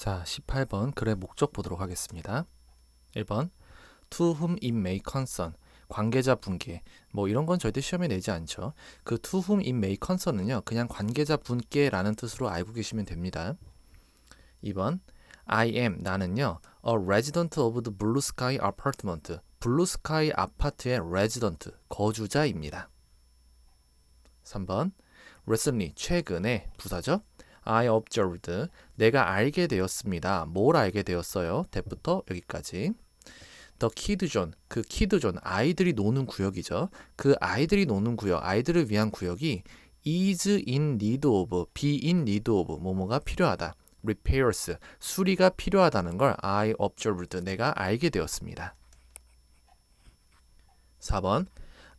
자, 18번 글의 목적 보도록 하겠습니다. 1번 to whom it may concern 관계자 분께 뭐 이런 건 절대 시험에 내지 않죠. 그 to whom it may concern은요. 그냥 관계자 분께라는 뜻으로 알고 계시면 됩니다. 2번 I am 나는요. a resident of the blue sky apartment 블루 스카이 아파트의 resident 거주자입니다. 3번 recently 최근에 부사죠. I observed 내가 알게 되었습니다. 뭘 알게 되었어요? 대부터 여기까지. The kid zone 그 kid zone 아이들이 노는 구역이죠. 그 아이들이 노는 구역 아이들을 위한 구역이 is in need of be in need of 뭐뭐가 필요하다. repairs 수리가 필요하다는 걸 I observed 내가 알게 되었습니다. 4번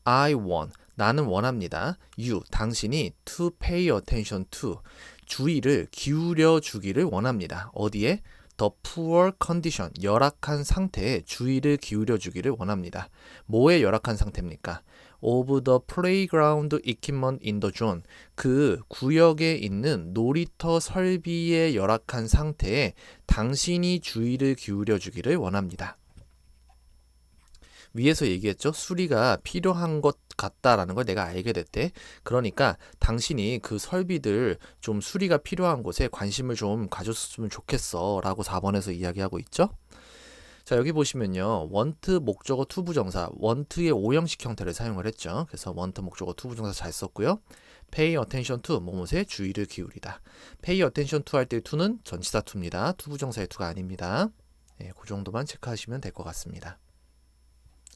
I want 나는 원합니다. you 당신이 to pay attention to 주의를 기울여 주기를 원합니다. 어디에? the poor condition 열악한 상태에 주의를 기울여 주기를 원합니다. 뭐의 열악한 상태입니까? of the playground equipment in the zone 그 구역에 있는 놀이터 설비의 열악한 상태에 당신이 주의를 기울여 주기를 원합니다. 위에서 얘기했죠. 수리가 필요한 것 같다라는 걸 내가 알게 됐대. 그러니까 당신이 그 설비들 좀 수리가 필요한 곳에 관심을 좀 가졌으면 좋겠어. 라고 4번에서 이야기하고 있죠. 자, 여기 보시면요. 원트 목적어 투 부정사, 원트의 오형식 형태를 사용을 했죠. 그래서 원트 목적어 투 부정사 잘 썼고요. pay attention to 뭐뭐에 주의를 기울이다. pay attention to 할 때 to는 전치사 to입니다. 투부정사의 to가 아닙니다. 예, 그 정도만 체크하시면 될 것 같습니다.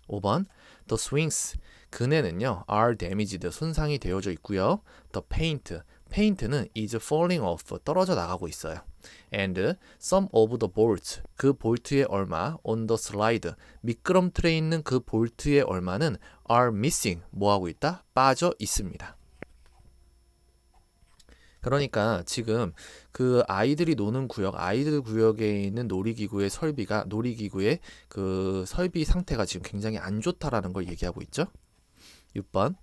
5번 The swings 그네는요 are damaged 손상이 되어져 있고요. The paint paint는 is falling off 떨어져 나가고 있어요. And some of the bolts 그 볼트의 얼마 on the slide 미끄럼틀에 있는 그 볼트의 얼마는 are missing 뭐하고 있다? 빠져 있습니다. 그러니까 지금 그 아이들이 노는 구역, 아이들 구역에 있는 놀이기구의 설비가 놀이기구의 그 설비 상태가 지금 굉장히 안 좋다라는 걸 얘기하고 있죠. 6번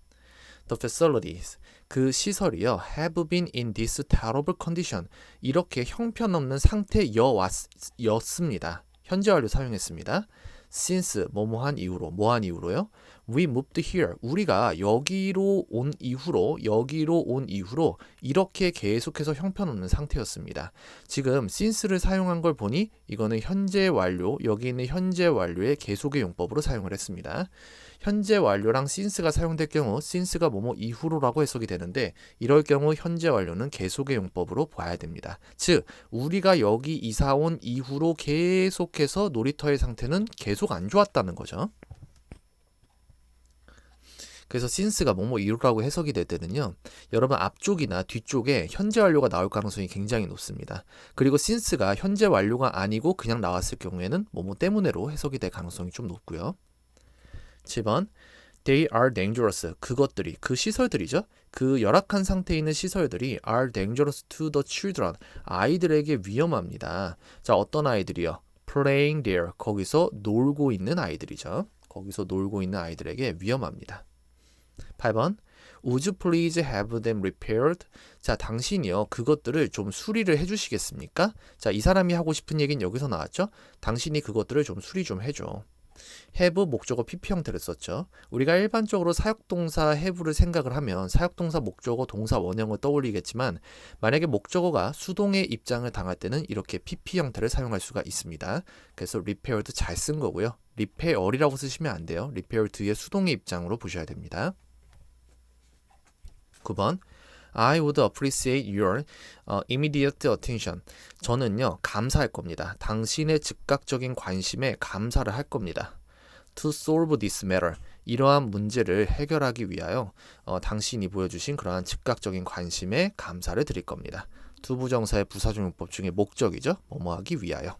The facilities 그 시설이요 have been in this terrible condition 이렇게 형편없는 상태여왔였습니다. 현재 완료 사용했습니다. since 뭐뭐한 이후로 뭐한 이후로요? We moved here. 우리가 여기로 온 이후로 여기로 온 이후로 이렇게 계속해서 형편없는 상태였습니다. 지금 since를 사용한 걸 보니 이거는 현재 완료 여기 있는 현재 완료의 계속의 용법으로 사용을 했습니다. 현재 완료랑 since가 사용될 경우 since가 뭐뭐 이후로라고 해석이 되는데 이럴 경우 현재 완료는 계속의 용법으로 봐야 됩니다. 즉 우리가 여기 이사 온 이후로 계속해서 놀이터의 상태는 계속 안 좋았다는 거죠. 그래서 since가 뭐뭐 이후라고 해석이 될 때는요. 여러분 앞쪽이나 뒤쪽에 현재 완료가 나올 가능성이 굉장히 높습니다. 그리고 since가 현재 완료가 아니고 그냥 나왔을 경우에는 뭐뭐 때문에로 해석이 될 가능성이 좀 높고요. 7번 They are dangerous. 그것들이 그 시설들이죠. 그 열악한 상태에 있는 시설들이 are dangerous to the children. 아이들에게 위험합니다. 자, 어떤 아이들이요? playing there. 거기서 놀고 있는 아이들이죠. 거기서 놀고 있는 아이들에게 위험합니다. 8번 Would you please have them repaired? 자, 당신이요. 그것들을 좀 수리를 해 주시겠습니까? 자, 이 사람이 하고 싶은 얘기는 여기서 나왔죠? 당신이 그것들을 좀 수리 좀 해줘. have 목적어 PP 형태를 썼죠. 우리가 일반적으로 사역동사 have를 생각을 하면 사역동사 목적어 동사 원형을 떠올리겠지만 만약에 목적어가 수동의 입장을 당할 때는 이렇게 PP 형태를 사용할 수가 있습니다. 그래서 repaired 잘 쓴 거고요. repair이라고 쓰시면 안 돼요. repair 뒤에 수동의 입장으로 보셔야 됩니다. 9번 I would appreciate your uh, immediate attention. 저는요, 감사할 겁니다. 당신의 즉각적인 관심에 감사를 할 겁니다. To solve this matter. 이러한 문제를 해결하기 위하여 어, 당신이 보여주신 그러한 즉각적인 관심에 감사를 드릴 겁니다. 두 부정사의 부사종용법 중에 목적이죠. 뭐뭐하기 위하여.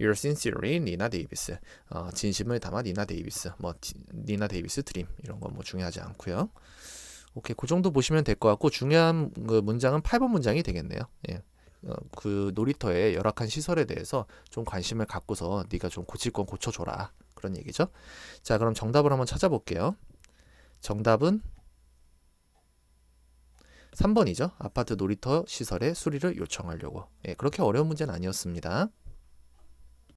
You're sincerely 니나 데이비스. 어, 진심을 담아 니나 데이비스. 뭐 디, 니나 데이비스 드림 이런 건 뭐 중요하지 않고요. 오케이, 그 정도 보시면 될 것 같고 중요한 그 문장은 8번 문장이 되겠네요. 예. 어, 그 놀이터의 열악한 시설에 대해서 좀 관심을 갖고서 네가 좀 고칠 건 고쳐줘라 그런 얘기죠. 자, 그럼 정답을 한번 찾아볼게요. 정답은 3번이죠. 아파트 놀이터 시설의 수리를 요청하려고. 예, 그렇게 어려운 문제는 아니었습니다.